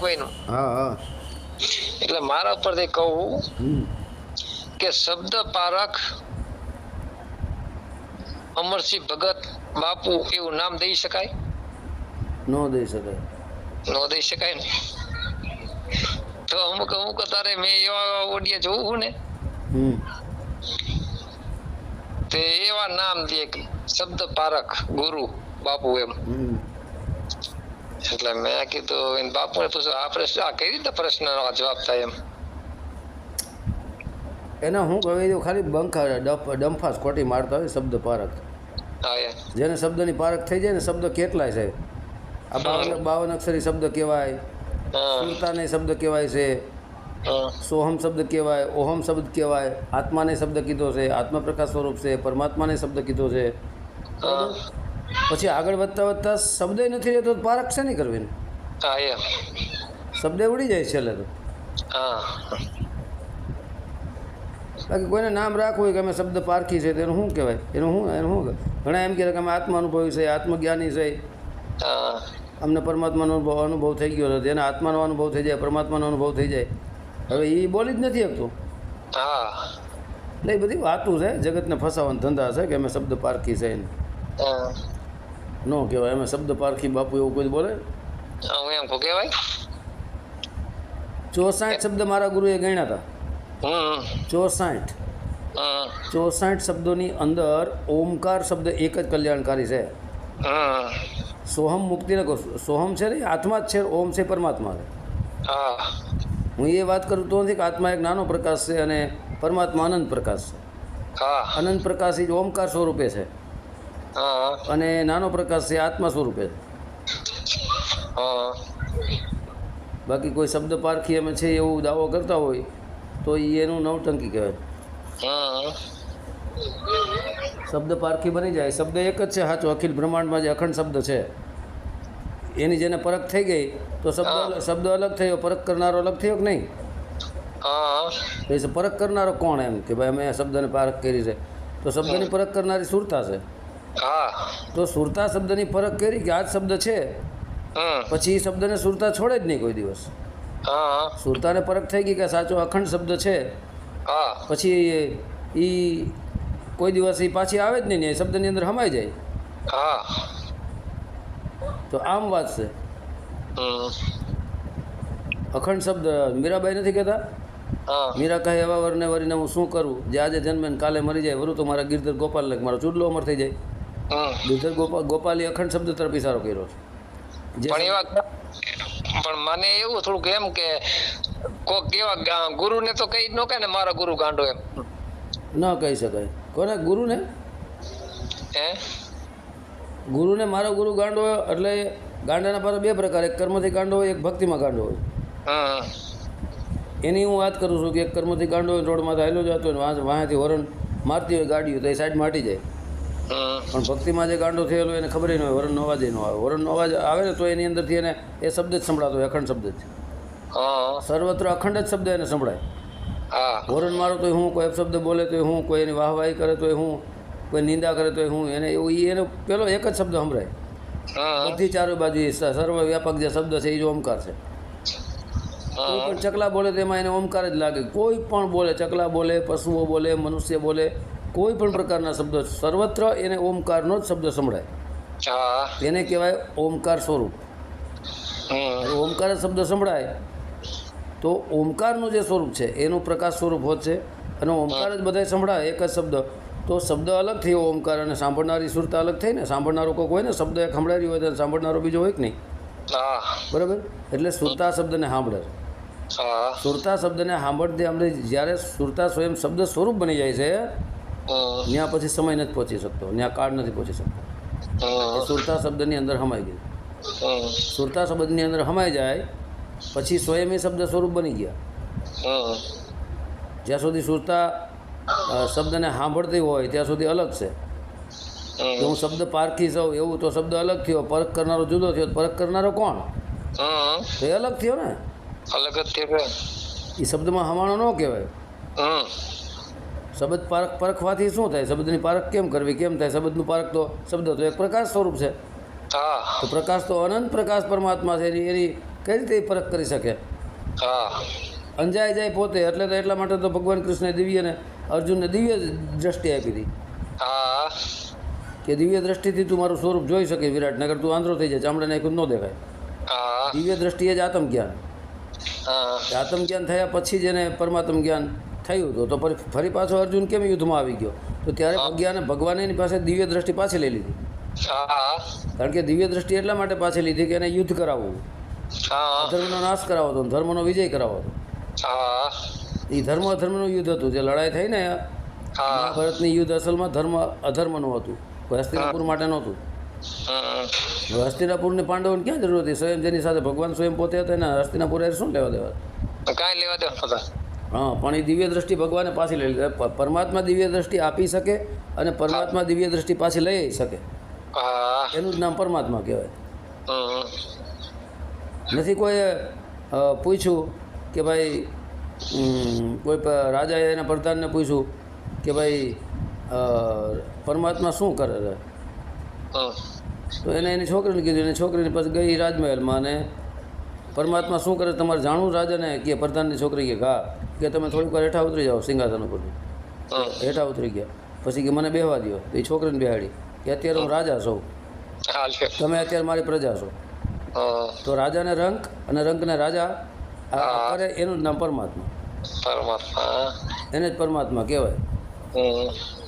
કોઈનું. એટલે મારા પરથી કહું કે શબ્દ પારખ અમરસિંહ ભગત બાપુ એવું નામ દઈ શકાય? નો દઈ શકાય. નો દઈ શકાય ને? તો અમુક અમુક તારે મેં એવા ઓડિયા જોવું ને તે એવા નામ દે શબ્દ પારખ ગુરુ બાપુ એમ. એટલે મેં કીધું એને બાપુને પૂછ્યું આ પ્રશ્ન આ કઈ રીતે પ્રશ્નનો જવાબ થાય એમ? એને હું કહી દઉં ખાલી બંખા ડંફાસ ખોટી મારતા હોય શબ્દ પારક જેને શબ્દની પારક થઈ જાય ને શબ્દ કેટલાય છે? આ બાવન બાવન અક્ષરી શબ્દ કહેવાય સુરતાને શબ્દ કહેવાય છે સોહમ શબ્દ કહેવાય ઓહમ શબ્દ કહેવાય આત્માને શબ્દ કીધો છે આત્મા પ્રકાશ સ્વરૂપ છે પરમાત્માને શબ્દ કીધો છે. પછી આગળ વધતા વધતા શબ્દ નથી રહેતો પારક પારખ છે નહીં કરવી શબ્દ ઉડી જાય છેલ્લે તો. બાકી કોઈને નામ રાખવું કે અમે શબ્દ પારખી છે તેનું શું કહેવાય? એનું શું એનું શું ઘણા એમ કહે કે અમે આત્મા અનુભવી છે આત્મજ્ઞાની છે. અમને પરમાત્માનો અનુભવ અનુભવ થઈ ગયો છે એને આત્માનો અનુભવ થઈ જાય પરમાત્માનો અનુભવ થઈ જાય. હવે એ બોલી જ નથી શકતો. હા. એટલે એ બધી વાતું છે જગતને ફસાવાના ધંધા છે કે અમે શબ્દ પારખી છે એને. ન કહેવાય. અમે શબ્દ પારખી બાપુ એવું કોઈ બોલે? હું એમ કહું કહેવાય? ચોસાઠ શબ્દ મારા ગુરુએ ગણ્યા હતા ચોસાઠ. ચોસાઠ શબ્દોની અંદર ઓમકાર શબ્દ એક જ કલ્યાણકારી છે. હમ. સોહમ મુક્તિ ને સોહમ છે ને આત્મા જ છે ઓમ છે પરમાત્મા છે. હા. એ વાત કરું તો નથી કે આત્મા એક નાનો પ્રકાશ છે અને પરમાત્મા અનંત પ્રકાશ છે. હા. અનંત પ્રકાશ એ ઓમકાર સ્વરૂપે છે. અને નાનો પ્રકાશ છે આત્મા સ્વરૂપે. બાકી કોઈ શબ્દ પારખી અમે છે એવું દાવો કરતા હોય તો એનું નવટંકી કહેવાય. શબ્દ પારખી બની જાય. શબ્દ એક જ છે સાચો. અખિલ બ્રહ્માંડમાં જે અખંડ શબ્દ છે એની જેને પરખ થઈ ગઈ તો શબ્દ શબ્દ અલગ થયો પરખ કરનારો અલગ થયો કે નહીં? એ પરખ કરનારો કોણ એમ કે ભાઈ અમે આ શબ્દને પારખ કરી છે. તો શબ્દની પરખ કરનારી સુરતા છે. હા. તો સુરતા શબ્દની ફરક કરી કે આ જ શબ્દ છે? પછી એ શબ્દને સુરતા છોડે જ નહીં કોઈ દિવસ. હા સુરતાને પરખ થઈ ગઈ કે સાચો અખંડ શબ્દ છે? હા. પછી એ કોઈ દિવસ એ પાછી આવે જ નહીં એ શબ્દની અંદર હમાઈ જાય. હા. તો આમ વાત છે. અખંડ શબ્દ મીરાબાઈ નથી કહેતા? મીરા કહે એવા વરને વરીને હું શું કરું? જે આજે જન્મે કાલે મરી જાય વરું તો મારા ગિરધર ગોપાલ લખ મારો ચૂડલો અમર થઈ જાય. ગિરધર ગોપાલ ગોપાલી અખંડ શબ્દ તરફ ઇશારો કર્યો છે. પણ એવા પણ મને એવું થોડુંક એમ કે કોક એવા ગુરુને તો કઈ જ ન કહે ને મારા ગુરુ ગાંડો એમ. ન કહી શકાય. કોને? ગુરુને? હે? ગુરુને મારો ગુરુ ગાંડો એટલે ગાંડાના પર બે પ્રકાર. એક કર્મથી ગાંડો હોય એક ભક્તિમાં ગાંડો હોય. એની હું વાત કરું છું કે એક કર્મથી ગાંડો હોય રોડમાં હાલ્યો જતો હોય વાં વાંથી હોરન મારતી હોય ગાડીઓ તો એ સાઈડમાં હટી જાય. પણ ભક્તિમાં જે ગાંડો થયેલો એને ખબર ન હોય વરણનો અવાજ ન આવે. વરણનો અવાજ આવે ને તો એની અંદરથી એને એ શબ્દ જ સંભળાતો હોય અખંડ શબ્દ જ. સર્વત્ર અખંડ જ શબ્દ એને સંભળાય. વરણ મારો તોય હું કોઈ શબ્દ બોલે તો હું કોઈ એની વાહવાહી કરે તો હું કોઈ નિંદા કરે તોય હું એને એવું એ એનો પેલો એક જ શબ્દ સંભળાય. બધી ચારે બાજુ સર્વ વ્યાપક જે શબ્દ છે એ જ ઓમકાર છે. કોઈ પણ ચકલા બોલે તો એમાં એને ઓમકાર જ લાગે. કોઈ પણ બોલે ચકલા બોલે પશુઓ બોલે મનુષ્ય બોલે કોઈ પણ પ્રકારના શબ્દો સર્વત્ર એને ઓમકારનો જ શબ્દ સંભળાય. એને કહેવાય ઓમકાર સ્વરૂપ. ઓમકાર શબ્દ સંભળાય તો ઓમકારનું જે સ્વરૂપ છે એનું પ્રકાશ સ્વરૂપ હોત છે અને ઓમકાર જ બધાય સંભળાય એક જ શબ્દ. તો શબ્દ અલગ થયો ઓમકાર અને સાંભળનારી સુરતા અલગ થઈ ને સાંભળનારો કોઈક હોય ને શબ્દ એક સંભળાવી હોય તો સાંભળનારો બીજો હોય કે નહીં? બરાબર? એટલે સુરતા શબ્દને સાંભળે. સુરતા શબ્દને સાંભળતી આપણે જ્યારે સુરતા સ્વયં શબ્દ સ્વરૂપ બની જાય છે ત્યાં પછી સમય નથી પહોંચી શકતો ત્યાં કાળ નથી પહોંચી શકતો. સુરતા શબ્દની અંદર હમાઈ ગયું. સુરતા શબ્દની અંદર હમાઈ જાય પછી સ્વયં એ શબ્દ સ્વરૂપ બની ગયા. જ્યાં સુધી સુરતા શબ્દને સાંભળતી હોય ત્યાં સુધી અલગ છે. કે હું શબ્દ પારખી જાઉં એવું તો શબ્દ અલગ થયો પરખ કરનારો જુદો થયો પરખ કરનારો કોણ? તો એ અલગ થયો ને? અલગ જ થયો એ શબ્દમાં હમાણો ન કહેવાય. શબ્દ પારખ પરખવાથી શું થાય? શબ્દની પારખ કેમ કરવી? કેમ થાય? શબ્દનું પારખ તો શબ્દ તો એક પ્રકાશ સ્વરૂપ છે. હા. તો પ્રકાશ તો અનંત પ્રકાશ પરમાત્મા છે એની એની કઈ રીતે પરખ કરી શકે? હા. અંજાઈ જાય પોતે એટલે તો એટલા માટે તો ભગવાન કૃષ્ણએ દિવ્યને અર્જુનને દિવ્ય દ્રષ્ટિ આપી હતી. કે દિવ્ય દ્રષ્ટિથી તું મારું સ્વરૂપ જોઈ શકે વિરાટનગર તું આંધ્રો થઈ જાય ચામડા નાખ્યું ન દેખાય. દિવ્ય દ્રષ્ટિએ જ આત્મ જ્ઞાન હા. આત્મ જ્ઞાન થયા પછી જ એને પરમાત્મ જ્ઞાન થયું હતું. તો ફરી પાછો અર્જુન કેમ યુદ્ધમાં આવી ગયો? તો ત્યારે ભગવાને ભગવાને એની પાસે દિવ્ય દ્રષ્ટિ પાછી લઈ લીધી. કારણ કે દિવ્ય દ્રષ્ટિ એટલા માટે પાછી લીધી કે એને યુદ્ધ કરાવવું. હા. ધર્મનો નાશ કરાવો હતો ધર્મનો વિજય કરાવો હતો. એ ધર્મ અધર્મનું યુદ્ધ હતું. જે લડાઈ થઈ ને હા. યુદ્ધ અસલમાં ધર્મ અધર્મનું હતું. કોઈ હસ્તિનાપુર માટે નહોતું. હસ્તિનાપુરની પાંડવોને ક્યાં જરૂર હતી? સ્વયં જેની સાથે ભગવાન સ્વયં પોતે હતા ને હસ્તિનાપુર શું લેવા દેવા? કાંઈ લેવા દે નતા હા પણ એ દિવ્ય દ્રષ્ટિ ભગવાને પાછી લઈ લીધી. પરમાત્મા દિવ્ય દ્રષ્ટિ આપી શકે અને પરમાત્મા દિવ્ય દ્રષ્ટિ પાછી લઈ શકે. એનું જ નામ પરમાત્મા કહેવાય. નથી કોઈ પૂછ્યું કે ભાઈ કોઈ રાજાએ એના પ્રધાનને પૂછ્યું કે ભાઈ પરમાત્મા શું કરે છે? તો એને એની છોકરીને કીધું એની છોકરીને પછી ગઈ રાજમહેલમાં અને પરમાત્મા શું કરે તમારે જાણવું? રાજાને કે પ્રધાનની છોકરી કે હા કે તમે થોડીક વાર હેઠા ઉતરી જાઓ સિંહાસન ઉપરથી. હેઠા ઉતરી ગયા. પછી કે મને બેહવા દો તો એ છોકરીને બેહાડી કે અત્યારે હું રાજા છું. તમે અત્યારે મારી પ્રજા છો. તો રાજાને રંક અને રંકને રાજા કરે એનું જ નામ પરમાત્મા. પરમાત્મા એને જ પરમાત્મા કહેવાય.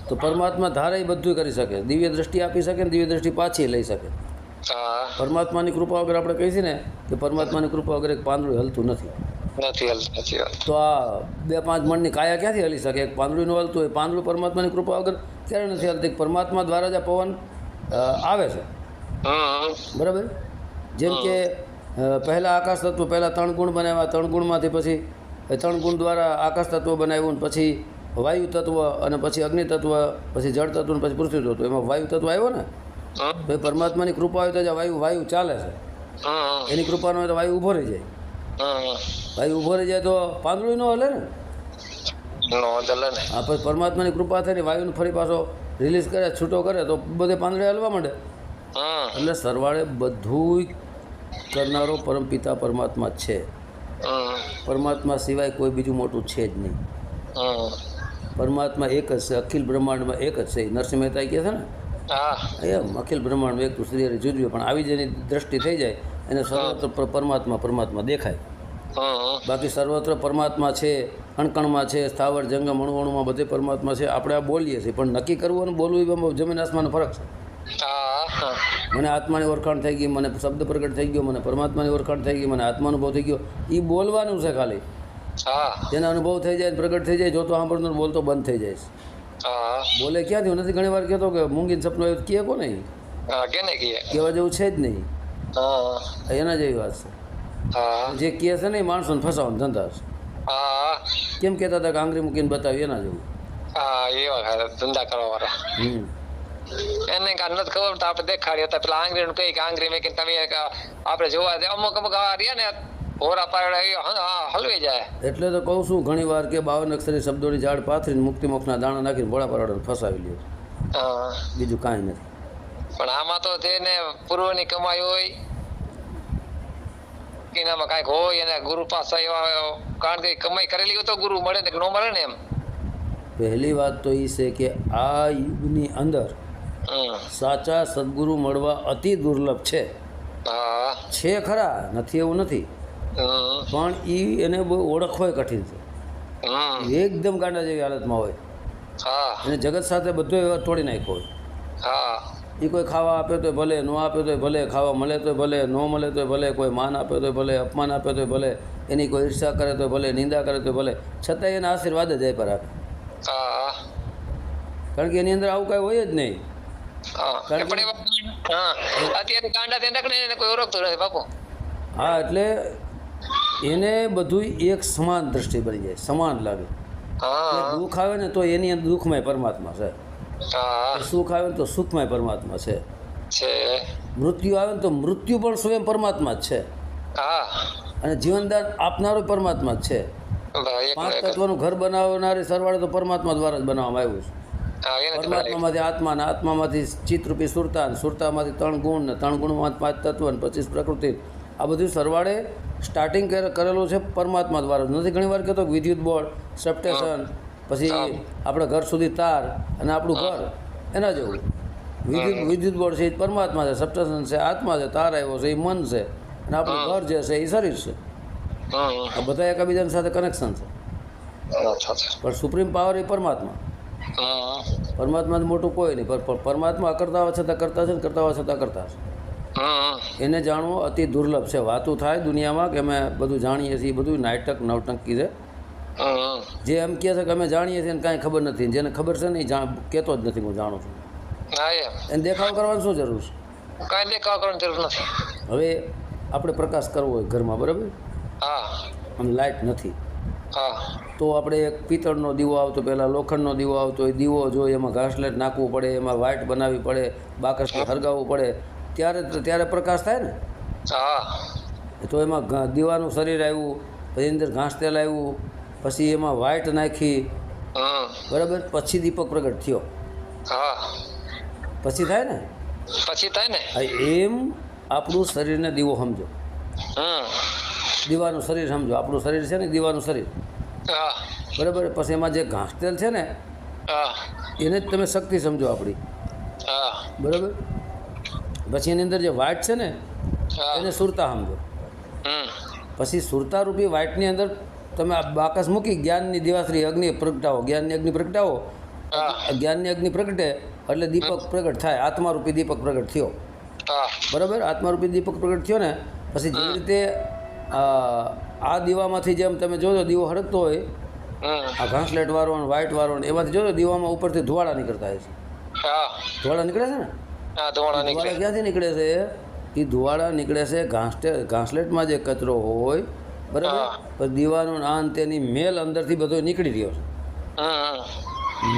તો પરમાત્મા ધારે એ બધું કરી શકે. દિવ્ય દ્રષ્ટિ આપી શકે ને દિવ્ય દ્રષ્ટિ પાછી લઈ શકે. પરમાત્માની કૃપા વગર આપણે કહીએ છીએ ને કે પરમાત્માની કૃપા વગર એક પાંદડું હલતું નથી. નથી નથી તો આ બે પાંચ મણની કાયા ક્યાંથી હલી શકે? એક પાંદડું ન હલતું હોય પાંદડું પરમાત્માની કૃપા વગર ક્યારે નથી હલતી. પરમાત્મા દ્વારા જ આ પવન આવે છે. બરાબર? જેમ કે પહેલાં આકાશ તત્વ પહેલાં ત્રણ ગુણ બનાવ્યા. ત્રણ ગુણમાંથી પછી ત્રણ ગુણ દ્વારા આકાશ તત્વ બનાવ્યું પછી વાયુ તત્વ અને પછી અગ્નિ તત્વ પછી જળ તત્વ પછી પૃથ્વી તત્વ. એમાં વાયુ તત્વ આવ્યો ને? તો એ પરમાત્માની કૃપા હોય તો જ વાયુ વાયુ ચાલે છે. એની કૃપાનો હોય તો વાયુ ઊભો રહી જાય. વાયુ ઊભો રહી જાય તો પાંદડું ન હલે ને? નો ચલે ને. આ પછી પરમાત્માની કૃપા થઈને વાયુને ફરી પાછો રિલીઝ કરે છૂટો કરે તો બધે પાંદડે હલવા માંડે. એટલે સરવાળે બધું કરનારો પરમપિતા પરમાત્મા છે. પરમાત્મા સિવાય કોઈ બીજું મોટું છે જ નહીં. પરમાત્મા એક જ છે અખિલ બ્રહ્માંડમાં એક જ છે નરસિંહ મહેતા કહે છે ને? એમ અખિલ બ્રહ્માંડમાં એક તું શ્રી જુદવી પણ આવી જેની દ્રષ્ટિ થઈ જાય એને સર્વત્ર પરમાત્મા પરમાત્મા દેખાય. બાકી સર્વત્ર પરમાત્મા છે અણકણમાં છે સ્થાવર જંગમ અણુઅણુમાં બધે પરમાત્મા છે આપણે આ બોલીએ છીએ. પણ નક્કી કરવું અને બોલવું એમાં જમીન આસમાનનો ફરક છે. મને આત્માની ઓળખાણ થઈ ગઈ મને શબ્દ પ્રગટ થઈ ગયો મને પરમાત્માની ઓળખાણ થઈ ગઈ મને આત્માનુભવ થઈ ગયો. એ બોલવાનું છે ખાલી. જેનો અનુભવ થઈ જાય પ્રગટ થઈ જાય જોતો સાંભળતો બોલતો બંધ થઈ જાય છે. બોલે ક્યાંથી? નથી ઘણી વાર કહેતો કે મૂંગીને સપનું આવ્યું કહે કોને? કહેવા જેવું છે જ નહીં. એના જેવી વાત છે. જે કહે છે ને એ માણસોને ફસાવાનો ધંધા છે. કેમ કહેતા હતા કે આંગળી મૂકીને બતાવી એના જેવું? હા એવા ધંધા કરવા વાળા એને કાંઈ નથી ખબર તો આપણે દેખાડી હતા. પેલા આંગળી નું કઈ આંગળી મેં તમે આપણે જોવા દે અમુક અમુક આ રહ્યા ને હોરા પારડા હલવી જાય. એટલે તો કહું છું ઘણી વાર કે બાવન અક્ષરી શબ્દોની ઝાડ પાથરીને મુક્તિ મોક્ષના દાણા નાખીને ભોળા પરાડાને ફસાવી લ્યો. બીજું કાંઈ નથી. પણ આમાં તો જેને પૂર્વની કમાઈ હોય એનામાં કાંઈક હોય અને ગુરુ પાસે એવા કારણ કે કમાઈ કરેલી હોય તો ગુરુ મળે ને ન મળે ને એમ. પહેલી વાત તો એ છે કે આ યુગની અંદર. સાચા સદગુરુ મળવા અતિ દુર્લભ છે. હા. છે ખરા નથી એવું નથી. પણ એ એને બહુ ઓળખવો કઠિન છે. એકદમ ગાંડા જેવી હાલતમાં હોય. હા. અને જગત સાથે બધો વ્યવહાર તોડી નાખ્યો હોય. હા. એ કોઈ ખાવા આપે તોય ભલે ન આપે તોય ભલે ખાવા મળે તોય ભલે ન મળે તોય ભલે કોઈ માન આપે તોય ભલે અપમાન આપે તોય ભલે એની કોઈ ઈર્ષા કરે તો ભલે નિંદા કરે તો ભલે છતાંય એના આશીર્વાદ જ પર આપે કારણ કે એની અંદર આવું કાંઈ હોય જ નહીં. હા. એટલે એને બધું એક સમાન દ્રષ્ટિ બની જાય સમાન લાગે. દુઃખ આવે ને તો એની અંદર દુઃખમય પરમાત્મા છે. હા સુખ આવે ને તો સુખમય પરમાત્મા છે. મૃત્યુ આવે ને તો મૃત્યુ પણ સ્વયં પરમાત્મા જ છે. અને જીવનદાન આપનારો પરમાત્મા જ છે. પાંચ તત્વનું ઘર બનાવનારી સરવાળે તો પરમાત્મા દ્વારા જ બનાવવામાં આવ્યું છે. પરમાત્મામાંથી આત્મા ને આત્મામાંથી ચિત્તરૂપી સુરતા ને સુરતામાંથી ત્રણ ગુણ ને ત્રણ ગુણમાંથી પાંચ તત્વ ને પચીસ પ્રકૃતિ આ બધું સરવાળે સ્ટાર્ટિંગ કરેલું છે પરમાત્મા દ્વારા. નથી ઘણી વાર કહેતો વિદ્યુત બોર્ડ સબસ્ટેશન પછી આપણે ઘર સુધી તાર અને આપણું ઘર એના જેવું. વિદ્યુત વિદ્યુત બોર્ડ છે એ પરમાત્મા છે સપ્તસન છે આત્મા છે તાર આવ્યો છે એ મન છે. અને આપણું ઘર જે છે એ શરીર છે. આ બધા એકબીજાની સાથે કનેક્શન છે. પણ સુપ્રીમ પાવર એ પરમાત્મા. પરમાત્મા પરમાત્માથી મોટું કોઈ નહીં પણ પરમાત્મા અકર્તા હોવા છતાં કરતા છે ને કરતા હોવા છતાં કરતા છે. એને જાણવું અતિ દુર્લભ છે. વાતું થાય દુનિયામાં કે અમે બધું જાણીએ છીએ એ બધું નાટક નવટંકી છે. જે એમ કહે છે કે અમે જાણીએ છીએ ને કાંઈ ખબર નથી. જેને ખબર છે ને એ કહેતો જ નથી હું જાણું છું. એમ. એને દેખાવ કરવાની શું જરૂર છે? કાંઈ દેખાવ કરવાની જરૂર નથી. હવે આપણે પ્રકાશ કરવો હોય ઘરમાં બરાબર? હા. અને લાઇટ નથી. હા. તો આપણે એક પિત્તળનો દીવો આવતો પહેલાં લોખંડનો દીવો આવતો એ દીવો જોઈએ એમાં ઘાસલેટ નાખવું પડે એમાં વાઇટ બનાવવી પડે બાકસને હરગાવવું પડે ત્યારે ત્યારે પ્રકાશ થાય ને? હા. તો એમાં દીવાનું શરીર આવ્યું પછી અંદર ઘાસ તેલ આવ્યું પછી એમાં વાઇટ નાખી. બરાબર? પછી દીપક પ્રગટ થયો. હા. પછી થાય ને? પછી થાય ને? એમ આપણું શરીરને દીવો સમજો. દીવાનું શરીર સમજો. આપણું શરીર છે ને દીવાનું શરીર. હા. બરાબર? પછી એમાં જે ઘાસ તેલ છે ને એને જ તમે શક્તિ સમજો આપણી. હા. બરાબર? પછી એની અંદર જે વાઇટ છે ને એને સુરતા સમજો. પછી સુરતા રૂપી વાઇટની અંદર તમે બાકસ મૂકી જ્ઞાનની દિવાશ્રી અગ્નિ પ્રગટાવો જ્ઞાનની અગ્નિ પ્રગટાવો. જ્ઞાનની અગ્નિ પ્રગટે એટલે દીપક પ્રગટ થાય આત્મારૂપી દીપક પ્રગટ થયો. બરાબર? આત્મારૂપી દીપક પ્રગટ થયો ને પછી જે રીતે આ દીવામાંથી જેમ તમે જોજો દીવો હળગતો હોય આ ઘાસલેટ વાળો ને વ્હાઈટ વાળો ને એમાંથી જોજો દીવામાં ઉપરથી ધુવાળા નીકળતા હોય છે. ધુવાળા નીકળે છે ને? ધુવાળા ક્યાંથી નીકળે છે? એ ધુવાળા નીકળે છે ઘાસલેટમાં જે કચરો હોય બરાબર? પણ દીવાનો આ તેની મેલ અંદરથી બધો નીકળી રહ્યો છે.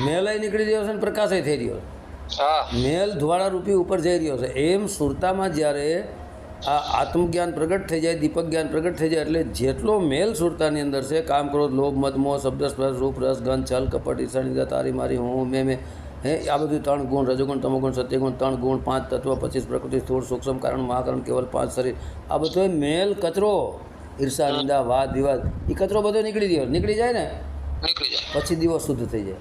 મેલય નીકળી રહ્યો છે અને પ્રકાશય થઈ રહ્યો છે. મેલ ધ્વાળા રૂપી ઉપર જઈ રહ્યો છે. એમ સુરતામાં જ્યારે આ આત્મજ્ઞાન પ્રગટ થઈ જાય દીપક જ્ઞાન પ્રગટ થઈ જાય એટલે જેટલો મેલ સુરતાની અંદર છે કામ ક્રોધ લોભ મધમો મોહ શબ્દ સ્પર્શ રૂપ રસ ગંધ છલ કપટ ઈર્ષા તારી મારી હું મેં મેં હે આ બધું ત્રણ ગુણ રજોગુણ તમોગુણ સત્યગુણ ત્રણ ગુણ પાંચ તત્વ પચીસ પ્રકૃતિ સ્થૂળ સૂક્ષ્મ કારણ મહાકરણ કેવલ પાંચ શરીર. આ બધો મેલ કચરો. ઈર્ષા નિંદા વાદ વિવાદ એ કચરો બધો નીકળી ગયો. નીકળી જાય ને પછી દિવસ શુદ્ધ થઈ જાય.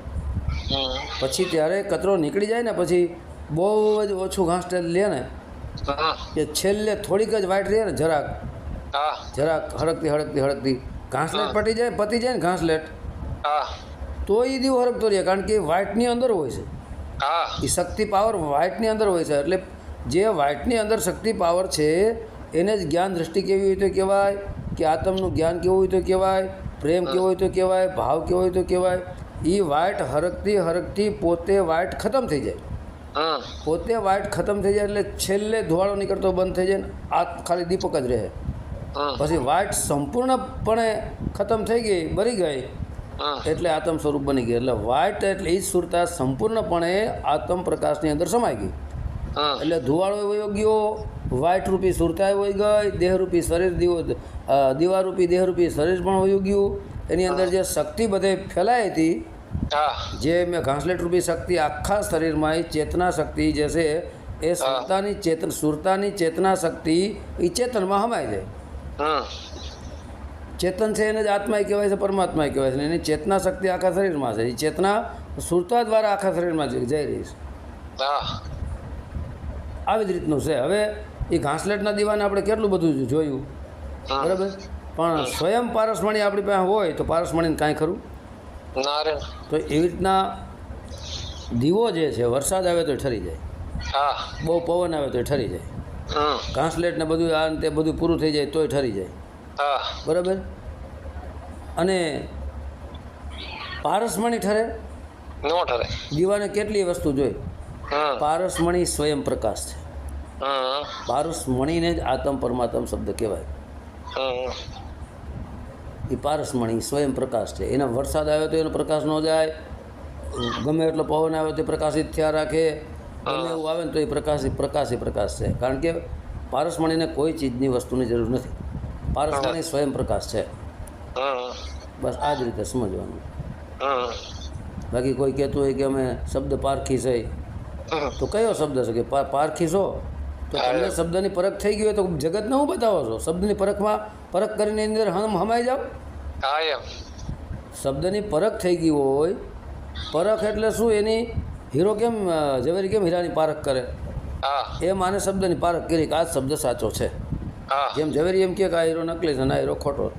પછી ત્યારે કચરો નીકળી જાય ને પછી બહુ જ ઓછું ઘાસ લે ને હા. કે છેલ્લે થોડીક જ વાઇટ રહે ને જરાક. જરાક હડકતી હડકતી હડકતી. ઘાસલેટ પટી જાય પતી જાય ને ઘાસલેટ હા. તો એ દીવો હરકતો રહે કારણ કે વ્હાઇટની અંદર હોય છે. હા. એ શક્તિ પાવર વ્હાઇટની અંદર હોય છે એટલે જે વ્હાઇટની અંદર શક્તિ પાવર છે એને જ જ્ઞાન દ્રષ્ટિ કેવી હોય તો કહેવાય? કે આત્મનું જ્ઞાન કેવું હોય તો કહેવાય પ્રેમ કેવો હોય તો કહેવાય ભાવ કેવો હોય તો કહેવાય એ વાટ હરકતી હરકતી પોતે વાટ ખતમ થઈ જાય. પોતે વાટ ખતમ થઈ જાય એટલે છેલ્લે ધુવાળો નીકળતો બંધ થઈ જાય ને આ ખાલી દીપક જ રહે. પછી વાટ સંપૂર્ણપણે ખતમ થઈ ગઈ બરી ગઈ. એટલે આત્મ સ્વરૂપ બની ગઈ એટલે વાટ એટલે એ સુરતા સંપૂર્ણપણે આત્મ પ્રકાશની અંદર સમાઈ ગઈ. એટલે ધુવાળો વયો ગયો વાઇટ રૂપી સુરતા વહી ગઈ દેહરૂપી શરીર દીવો દીવારૂપી દેહરૂપી શરીર પણ વયું ગયું. એની અંદર જે શક્તિ બધે ફેલાઈ હતી જે મેં ઘાસલેટ રૂપી શક્તિ આખા શરીરમાં એ ચેતના શક્તિ જે છે એ સુરતાની ચેતન સુરતાની ચેતના શક્તિ એ ચેતનમાં હમાય છે ચેતન છે એને જ આત્મા કહેવાય છે પરમાત્મા કહેવાય છે એની ચેતના શક્તિ આખા શરીરમાં છે. એ ચેતના સુરતા દ્વારા આખા શરીરમાં જઈ રહી છે. હા. આવી જ રીતનું છે. હવે એ ઘાસલેટના દીવાને આપણે કેટલું બધું જોયું? બરાબર? પણ સ્વયં પારસમણી આપણી પાસે હોય તો પારસમણીને કાંઈ ખરું? ના રે. તો એવી રીતના દીવો જે છે વરસાદ આવે તો ઠરી જાય. હા. બહુ પવન આવે તો ઠરી જાય. ઘાસલેટ ને બધું આ તે બધું પૂરું થઈ જાય તોય ઠરી જાય. હા. બરાબર? અને પારસમણી ઠરે? નો ઠરે. દીવાને કેટલી વસ્તુ જોઈ? પારસમણી સ્વયં પ્રકાશ છે. પારસમણીને જ આત્મ પરમાત્મ શબ્દ કહેવાય. એ પારસમણી સ્વયં પ્રકાશ છે. એના વરસાદ આવ્યો તો એનો પ્રકાશ ન જાય. ગમે એટલો પવન આવે તો પ્રકાશિત થયા રાખે. ગમે એવું આવે ને તો એ પ્રકાશ પ્રકાશ એ પ્રકાશ છે. કારણ કે પારસમણીને કોઈ ચીજની વસ્તુની જરૂર નથી. પારસમણી સ્વયં પ્રકાશ છે. બસ આ જ રીતે સમજવાનું. બાકી કોઈ કહેતું હોય કે અમે શબ્દ પારખી છે. તો કયો શબ્દ છે કે પારખી છો? તો તમને શબ્દની પરખ થઈ ગઈ હોય તો જગતને હું બતાવો છો? શબ્દની પરખમાં પરખ કરીને અંદર હમ હમાઈ જાઓ. હા એમ. શબ્દની પરખ થઈ ગઈ હોય પરખ એટલે શું? એની હીરો કેમ ઝવેરી કેમ હીરાની પારખ કરે? એ માને શબ્દની પારખ કરી કે આ શબ્દ સાચો છે. હા. જેમ ઝવેરી એમ કે આ હીરો નકલી છે આ હીરો ખોટો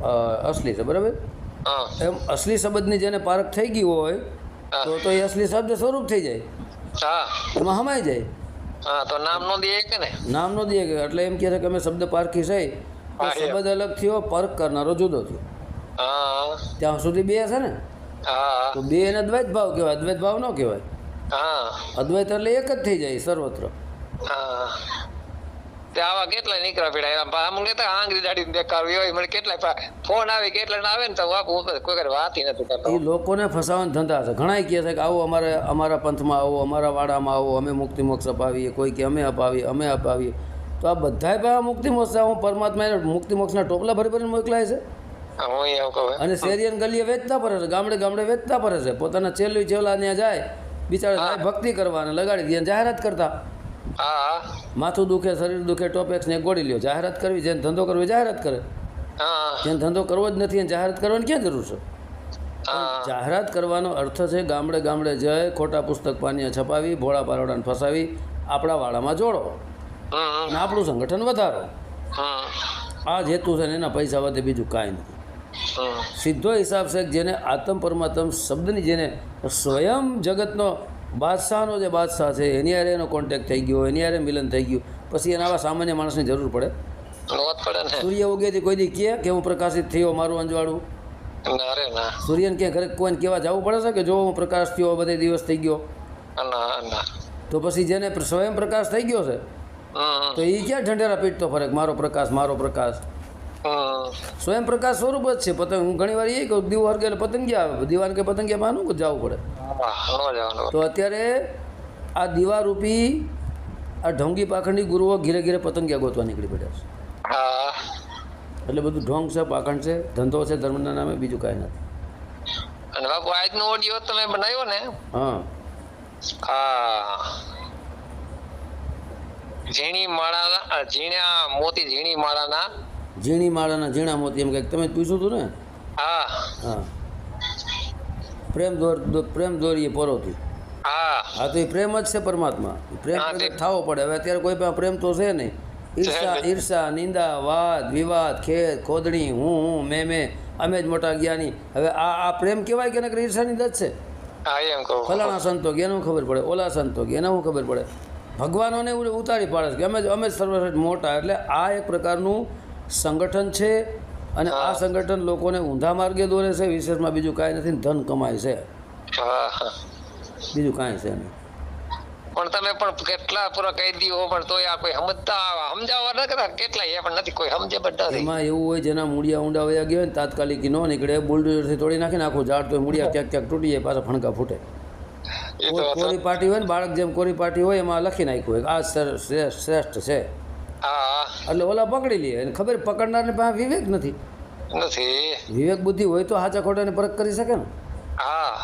અસલી છે બરાબર? હા. એમ અસલી શબ્દની જેને પારખ થઈ ગઈ હોય તો તો એ અસલી શબ્દ સ્વરૂપ થઈ જાય. હા. એમાં હમાઈ જાય. હા તો નામ નો દે કે ને? નામ નો દે કે એટલે એમ કહે કે અમે શબ્દ પારખી છે. શબ્દ અલગ થયો પરખ કરનારો જુદો થયો. ત્યાં સુધી બે છે ને? તો બે એને દ્વૈત ભાવ કહેવાય અદ્વૈત ભાવ ન કહેવાય. અદ્વૈત એટલે એક જ થઈ જાય સર્વત્ર. તે આવા કેટલા નીકળ્યા પીડા અમુક કહેતા આંગળી દાડી દેખાડવી હોય મને કેટલા ફોન આવે કેટલા ના આવે ને તો બાપુ કોઈ કોઈ વાત નથી કરતો. એ લોકોને ફસાવાના ધંધા છે. ઘણા કહે છે કે આવો અમારે અમારા પંથમાં આવો અમારા વાડામાં આવો અમે મુક્તિ મોક્ષ અપાવીએ કોઈ કે અમે અપાવીએ અમે અપાવીએ. તો આ બધાય પાસે મુક્તિ મોક્ષ હું પરમાત્મા એને મુક્તિ મોક્ષના ટોપલા ભરી ભરીને મોકલાય છે. અને શેરીયન ગલીએ વેચતા પડે છે. ગામડે ગામડે વેચતા પડે છે. પોતાના છેલ્લું છેલ્લા ત્યાં જાય બિચારા ભક્તિ કરવા અને લગાડી દે જાહેરાત કરતા. હા. માથું દુખે શરીર દુખે ટોપેક્સ ને ગોળી લ્યો. જાહેરાત કરવી જેને ધંધો કરવો જાહેરાત કરે. જેને ધંધો કરવો જ નથી એને જાહેરાત કરવાની ક્યાં જરૂર છે? જાહેરાત કરવાનો અર્થ છે ગામડે ગામડે જઈ ખોટા પુસ્તક પાનીયા છપાવી ભોળા પારોડાને ફસાવી આપણા વાળામાં જોડો. અને આપણું સંગઠન વધારો. આ જ હેતુ છે ને એના પૈસા વધે બીજું કાંઈ નથી. સીધો હિસાબ છે જેને આત્મ પરમાત્મ શબ્દની જેને સ્વયં જગતનો બાદશાહનો જે બાદશાહ છે એની હારે એનો કોન્ટેક્ટ થઈ ગયો એની હારે મિલન થઈ ગયું. પછી એના આવા સામાન્ય માણસની જરૂર પડે. સૂર્ય ઉગેથી કોઈ દી કહે કે હું પ્રકાશિત થયો મારું અંજવાળું? ના રે ના. સૂર્યને ક્યાં ઘરે કોઈને કહેવા જવું પડે છે કે જો હું પ્રકાશ થયો બધે દિવસ થઈ ગયો? તો પછી જેને સ્વયં પ્રકાશ થઈ ગયો છે તો એ ક્યાં ઠંડેરા પીટતો ફરક? કે મારો પ્રકાશ મારો પ્રકાશ. હમ સ્વયં પ્રકાશ સ્વરૂપ જ છે. પતંગ હું ઘણી વાર એ કહું દીવ હરગે એટલે પતંગિયા આવે. દીવાન કે પતંગિયા માનું કે જવું પડે? તો અત્યારે આ દીવારૂપી આ ઢોંગી પાખંડી ગુરુઓ ઘીરે ઘીરે પતંગિયા ગોતવા નીકળી પડ્યા છે. એટલે બધું ઢોંગ છે પાખંડ છે ધંધો છે ધર્મના નામે બીજું કાંઈ નથી. અને બાપુ આજનો ઓડિયો તમે બનાવ્યો ને? હા. હા. ઝીણી માળાના ઝીણા મોતી ઝીણી માળાના ઝીણી માળાના ઝીણા મોતી એમ કંઈક તમે પૂછ્યું હતું ને? હા. હા. પ્રેમ દોર પ્રેમ દોરીએ પરોથી. હા. હા તો એ પ્રેમ જ છે પરમાત્મા. પ્રેમ હા, થવો પડે. હવે અત્યારે કોઈ પણ પ્રેમ તો છે નહીં. ઈર્ષા ઈર્ષા નિંદા વાદ વિવાદ ખેદ ખોદણી હું હું મેં મેં અમે જ મોટા જ્ઞાની હવે આ આ પ્રેમ કહેવાય કે નકર ઈર્ષા દત છે? હા ફલાણા સંતો કે એનું ખબર પડે? ઓલા સંતો કે એને શું ખબર પડે? ભગવાનોને એવું ઉતારી પાડે છે કે અમે અમે સર્વશ્રેષ્ઠ મોટા. એટલે આ એક પ્રકારનું સંગઠન છે અને આ સંગઠન લોકોને ઊંધા માર્ગે દોરે છે વિશેષમાં બીજું કાંઈ નથી ધન કમાય છે. બીજું કાંઈ છે નહીં. પણ તમે પણ કેટલા પૂરા કહી દીધો પણ તોય આ કોઈ સમજતા સમજાવવા ન કરતા કેટલા એ પણ નથી કોઈ સમજે બધા નથી. એમાં એવું હોય જેના મૂળિયા ઊંડા વયા ગયા હોય ને તાત્કાલિક ન નીકળે બુલડોઝરથી તોડી નાખીને આખું ઝાડ તો મૂળિયા ક્યાંક ક્યાંક તૂટી જાય પાછા ફણકા ફૂટે. કોરી પાર્ટી હોય ને બાળક જેમ કોરી પાર્ટી હોય એમાં લખી નાખ્યું હોય આ શ્રેષ્ઠ છે. એટલે ઓલા પકડી લે. અને ખબર પકડનારને પાસે વિવેક નથી. નથી. વિવેક બુદ્ધિ હોય તો હાચા ખોટાને પરખ કરી શકે ને. હા.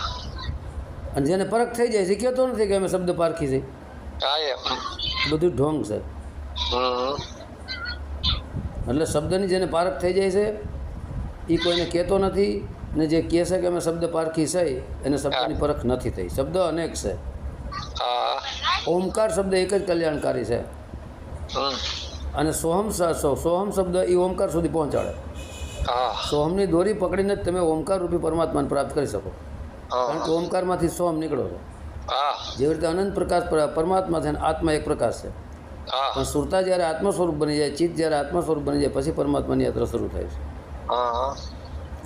અને જેને પરખ થઈ જાય છે કહેતો નથી કે અમે શબ્દ પારખી છે. બધું ઢોંગ છે. એટલે શબ્દની જેને પારખ થઈ જાય છે એ કોઈને કહેતો નથી ને જે કહે છે કે અમે શબ્દ પારખી છે એને શબ્દની પરખ નથી થઈ. શબ્દ અનેક છે. ઓમકાર શબ્દ એક જ કલ્યાણકારી છે. અને સોહમ સો- સોહમ શબ્દ એ ઓમકાર સુધી પહોંચાડે. સોહમની દોરી પકડીને તમે ઓમકાર રૂપી પરમાત્માને પ્રાપ્ત કરી શકો. કારણ કે ઓમકારમાંથી સોહમ નીકળો છો જેવી રીતે અનંત પ્રકાશ પર- પરમાત્મા છે અને આત્મા એક પ્રકાશ છે. પણ સુરતા જ્યારે આત્મ સ્વરૂપ બની જાય ચિત્ત જ્યારે આત્મ સ્વરૂપ બની જાય પછી પરમાત્માની યાત્રા શરૂ થાય છે.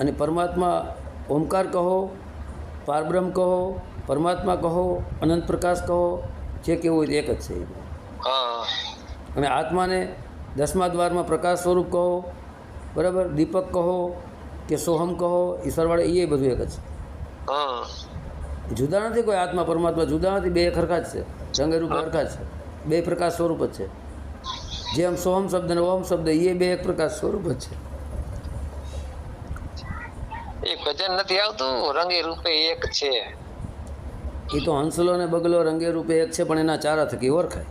અને પરમાત્મા ઓમકાર કહો પારબ્રહ્મ કહો પરમાત્મા કહો અનંત પ્રકાશ કહો જે કેવું હોય તે એક જ છે. હા અને આત્માને દસમા દ્વારમાં પ્રકાશ સ્વરૂપ કહો બરાબર? દીપક કહો કે સોહમ કહો ઈશ્વરવાળા એ બધું એક જ. છે જુદા નથી કોઈ આત્મા પરમાત્મા જુદા નથી બે ખરખા જ છે. રંગરૂપ ખરખા જ છે. બે પ્રકાશ સ્વરૂપ જ છે. જેમ સોહમ શબ્દ અને ઓમ શબ્દ એ બે એક પ્રકાશ સ્વરૂપ જ છે. એ ભજન નથી આવતું? રંગે રૂપે એક છે. એ તો હંસલો ને બગલો રંગે રૂપે એક છે પણ એના ચારા થકી ઓળખાય.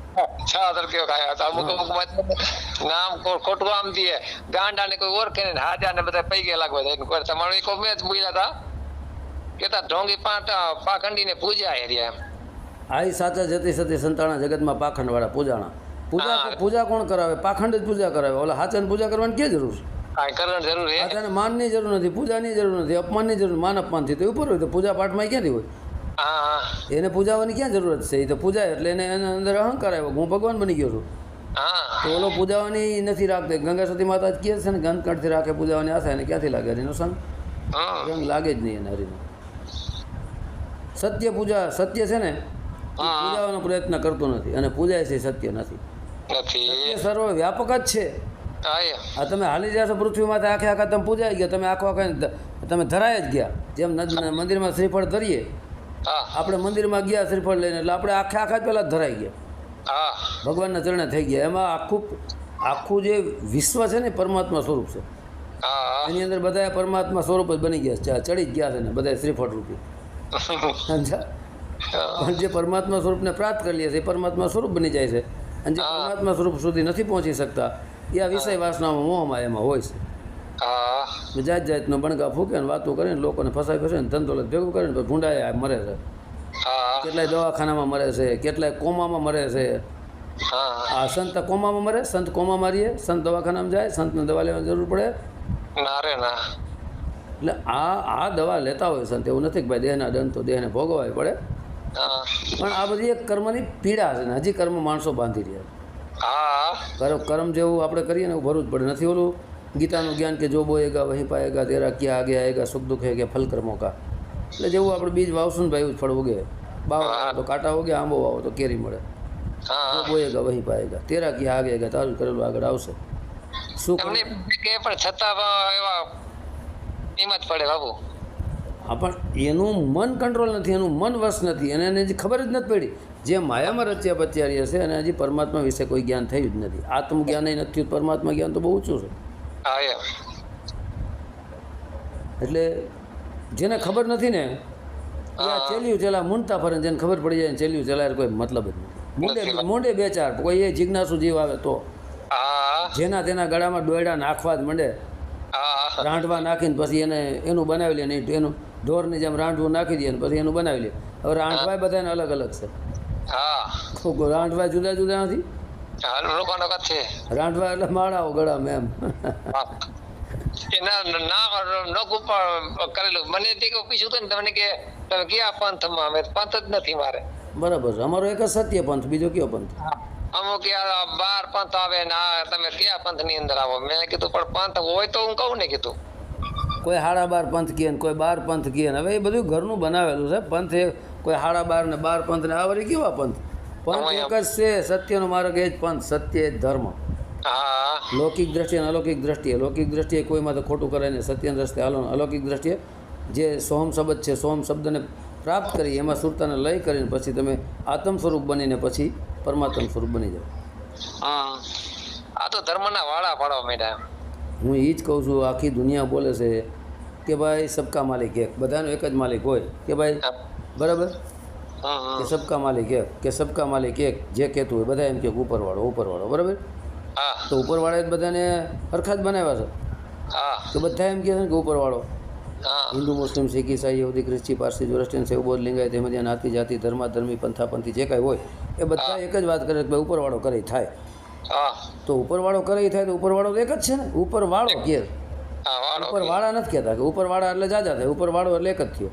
અમુક અમુક નામ ખોટું આમ દે ગાંડા ને કોઈ ઓળખે ને હાજા ને બધા પૈ ગયા લાગવા તમારું એક બોલ્યા હતા કેતા ઢોંગી પાંચ પાખંડી ને પૂજા એમ. આઈ સાચા જતી સતી સંતાણા જગતમાં પાખંડ વાળા પૂજાણા. પૂજા પૂજા કોણ કરાવે? પાખંડ જ પૂજા કરાવે. ઓલા હાચાને પૂજા કરવાની કે જરૂર છે? જરૂર જરૂર નથી પૂજાની જરૂર નથી અપમાનની જરૂર માન અપમાનથી થયું ઉપર હોય તો પૂજા પાઠમાં ક્યાંથી હોય? એને પૂજાવાની ક્યાં જરૂરત છે? એ તો પૂજાય એટલે એને એના અંદર અહંકાર આવ્યો. હું ભગવાન બની ગયો છું. તો ઓલો પૂજાવાની નથી રાખતો. ગંગા સતી માતા કહે છે ને ગંધકાંઠથી રાખે પૂજાવાની આશા. એને ક્યાંથી લાગે? એનો સંગ? રંગ લાગે જ નહીં એને હરીનો. સત્ય પૂજા સત્ય છે ને પૂજાવાનો પ્રયત્ન કરતો નથી. અને પૂજાય છે સત્ય નથી. સત્ય સર્વ વ્યાપક જ છે. આ તમે હાલી જશો પૃથ્વીમાંથી આખે આખા તમે પૂજાઈ ગયા તમે આખો આખા તમે ધરાય જ ગયા. જેમ નદી મંદિરમાં શ્રીફળ ધરીએ આપણે મંદિરમાં ગયા શ્રીફળ લઈને એટલે આપણે આખે આખા જ પહેલાં જ ધરાઈ ગયા. ભગવાનના ચરણે થઈ ગયા. એમાં આખું આખું જે વિશ્વ છે ને પરમાત્મા સ્વરૂપ છે. એની અંદર બધા પરમાત્મા સ્વરૂપ જ બની ગયા છે. ચડી જ ગયા છે ને બધા શ્રીફળ રૂપી પણ જે પરમાત્મા સ્વરૂપને પ્રાપ્ત કરી લે છે એ પરમાત્મા સ્વરૂપ બની જાય છે. અને જે પરમાત્મા સ્વરૂપ સુધી નથી પહોંચી શકતા એ આ વિષય વાસનામાં મોહમાં એમાં હોય છે. જાત જાતનો બણગા ફૂકે ને વાતો કરે ને લોકોને ફસાઈ ફસે ને ધંધો ભેગું કરે ને ભૂંડાય મરે છે. કેટલાય દવાખાનામાં મરે છે કેટલાય કોમામાં મરે છે. આ સંત કોમામાં મરે સંત કોમા મારીએ સંત દવાખાનામાં જાય સંતને દવા લેવાની જરૂર પડે. ના રે ના. એટલે આ આ દવા લેતા હોય સંત એવું નથી કે ભાઈ દેહના દંડ તો દેહને ભોગવાય પડે. પણ આ બધી એક કર્મની પીડા છે ને હજી કર્મ માણસો બાંધી રહ્યા કર્મ કર્મ જેવું આપણે કરીએ ને એવું ભરવું જ પડે. નથી ઓલું ગીતાનું જ્ઞાન કે જો બોએગા વહી પાએગા તેરા ક્યાં આગે આએગા સુખ દુઃખ હે કે ફલ કર્મો કા એટલે જેવું આપણે બીજ વાવશું ને ભાઈ ફળ ઉગે. બાવ તો કાંટા ઉગે આંબો વાવો તો કેરી મળે. જો બોએગા વહી પાએગા તેરા ક્યાં આગે આએગા તારું કરેલું આગળ આવશે. સુખ કે પણ છતાં એવા જ પડે બાબુ. પણ એનું મન કંટ્રોલ નથી એનું મન વશ નથી. અને એને હજી ખબર જ નથી પડી. જે માયામાં રચ્યા પચ્યા છે અને હજી પરમાત્મા વિશે કોઈ જ્ઞાન થયું જ નથી. આત્મ જ્ઞાન નથી પરમાત્મા જ્ઞાન તો બહુ ઊંચું છે. હા એટલે જેને ખબર નથી ને આ ચેલ્યું ચેલા મૂંડતા ફરે જેને ખબર પડી જાય ચેલ્યું ચેલા કોઈ મતલબ જ નથી. મૂંડે મૂંડે બે ચાર કોઈ એ જિજ્ઞાસુ જીવ આવે તો. જેના તેના ગળામાં ડોયડા નાખવા જ માંડે. રાંઢવા નાખીને પછી એને એનું બનાવી લે નહીં એનું ઢોરની જેમ રાંઢવું નાખી દે પછી એનું બનાવી લે. હવે રાંધવાય બધાને અલગ અલગ છે. રાંઢવા જુદા જુદા નથી રાંધવા એટલે માળાઓ ગળામાં એમ. એના ના નખ ઉપર કરેલું. મને તે પૂછ્યું હતું ને તમને કે તમે કયા પંથમાં અમે પંથ જ નથી મારે. બરાબર અમારો એક જ સત્ય પંથ બીજો કયો પંથ? અમુક યાર બાર પંથ આવે ને આ તમે કયા પંથની અંદર આવો? મેં કીધું પણ પંથ હોય તો હું કહું ને કીધું. કોઈ હાડા બાર પંથ કહે ને કોઈ બાર પંથ કહે હવે એ બધું ઘરનું બનાવેલું છે. પંથ એ કોઈ હાડા બાર ને બાર પંથ ને આવરી કેવા પંથ? પંથ એક જ છે સત્યનો માર્ગ એ જ પંથ સત્ય એ જ ધર્મ. હા. લૌકિક દ્રષ્ટિએ અને અલૌકિક દ્રષ્ટિએ લૌકિક દ્રષ્ટિએ કોઈમાં તો ખોટું કરે ને સત્યની દ્રષ્ટિએ હાલો અલૌકિક દ્રષ્ટિએ જે સોહમ શબ્દ છે સોહમ શબ્દને પ્રાપ્ત કરી એમાં સુરતાને લય કરીને પછી તમે આત્મ સ્વરૂપ બનીને પછી પરમાત્મ સ્વરૂપ બની જાઓ. આ તો ધર્મના વાળા પાડવા માંડ્યા હું એ જ કહું છું આખી દુનિયા બોલે છે કે ભાઈ સબકા માલિક એક. બધાનો એક જ માલિક હોય. કે ભાઈ બરાબર? કે સબકા માલિક એક કે સબકા માલિક એક જે કહેતું હોય બધા એમ કે ઉપરવાળો ઉપરવાળો બરાબર? તો ઉપરવાળા જ બધાને હરખા જ બનાવ્યા છે. તો બધા એમ કહે છે કે ઉપરવાળો. હિન્દુ મુસ્લિમ શીખ ઈસાઈ યહૂદી ખ્રિસ્તી પારસી જોરસ્ટિયન સેવ બૌદ્ધ લિંગાયત તેમજ નાતી જાતિ ધર્માધર્મી પંથાપંથી જે કાંઈ હોય એ બધા એક જ વાત કરે કે ભાઈ ઉપરવાળો કરે થાય. તો ઉપરવાળો કરે થાય તો ઉપરવાળો એક જ છે ને? ઉપરવાળો કે. ઉપરવાળા નથી કહેતા કે ઉપરવાળા એટલે જાજા થાય ઉપરવાળો એટલે એક જ થયો.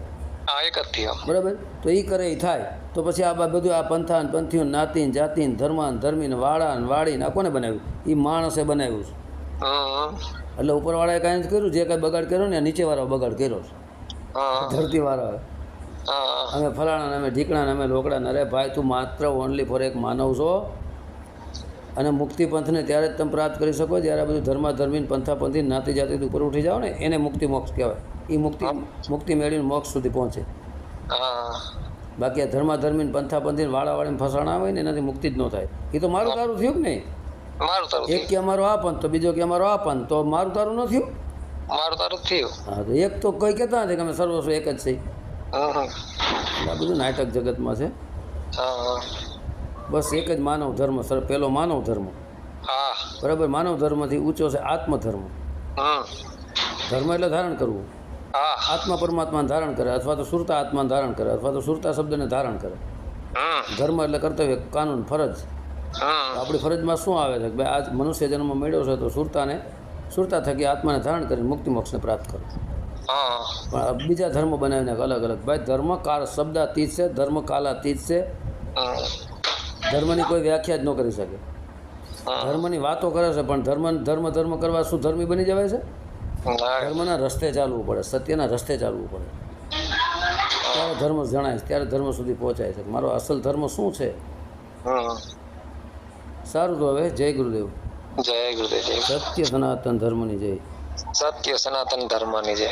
હા એક જ થયો બરાબર? તો એ કરે એ થાય. તો પછી આ બધું આ પંથાન પંથીઓ નાતીન જાતીન ધર્માન ધર્મીન વાળાન વાળીન આ કોને બનાવ્યું? એ માણસે બનાવ્યું છે. એટલે ઉપરવાળાએ કાંઈ નથી કર્યું જે કાંઈ બગાડ કર્યો ને નીચેવાળો બગાડ કર્યો છે. ધરતીવાળાએ. અમે ફલાણા અમે ઢીકણા અમે લોકડા અરે ભાઈ તું માત્ર ઓનલી ફોર એક માનવ છો. અને મુક્તિ પંથને ત્યારે જ તમે પ્રાપ્ત કરી શકો જ્યારે આ બધું ધર્મા ધર્મીન પંથા પંથી નાતી જાતિ ઉપર ઉઠી જાઓ ને એને મુક્તિ મોક્ષ કહેવાય. એ મુક્તિ મુક્તિ મેળવીને મોક્ષ સુધી પહોંચે. બાકી આ ધર્મા ધર્મીન પંથા પંથીને વાળાવાળીને ફસાણા હોય ને એનાથી મુક્તિ જ ન થાય. એ તો મારું તારું થયું ને એક કે અમારો આ પંથ તો બીજો કે અમારો આ પંથ તો મારું તારું ન થયું? મારું તારું થયું. હા તો એક તો કોઈ કહેતા નથી કે અમે સર્વસ્વ એક જ છે. આ બધું નાટક જગતમાં છે. બસ એક જ માનવ ધર્મ સર પહેલો માનવ ધર્મ. હા. બરાબર માનવ ધર્મથી ઊંચો છે આત્મધર્મ. ધર્મ એટલે ધારણ કરવું. આત્મા પરમાત્માને ધારણ કરે અથવા તો સુરતા આત્માને ધારણ કરે અથવા તો સુરતા શબ્દને ધારણ કરે. ધર્મ એટલે કર્તવ્ય કાનૂન ફરજ. આપણી ફરજમાં શું આવે છે કે ભાઈ આજ મનુષ્ય જન્મ મેળવ્યો છે તો સુરતાને સુરતા થકી આત્માને ધારણ કરીને મુક્તિ મોક્ષને પ્રાપ્ત કરો. પણ બીજા ધર્મ બનાવીને અલગ અલગ ભાઈ ધર્મ કાળ શબ્દાતીત છે ધર્મ કાલાતીત છે. ધર્મની કોઈ વ્યાખ્યા જ ન કરી શકે. ધર્મની વાતો કરે છે પણ ધર્મ ધર્મ ધર્મ કરવા શું ધર્મી બની જવાય છે? ધર્મના રસ્તે ચાલવું પડે સત્યના રસ્તે ચાલવું પડે. ત્યારે ધર્મ જણાય છે, ત્યારે ધર્મ સુધી પહોંચાય છે. મારો અસલ ધર્મ શું છે? સારું તો હવે જય ગુરુદેવ. જય ગુરુદેવ. સત્ય સનાતન ધર્મની જય. સત્ય સનાતન ધર્મની જય.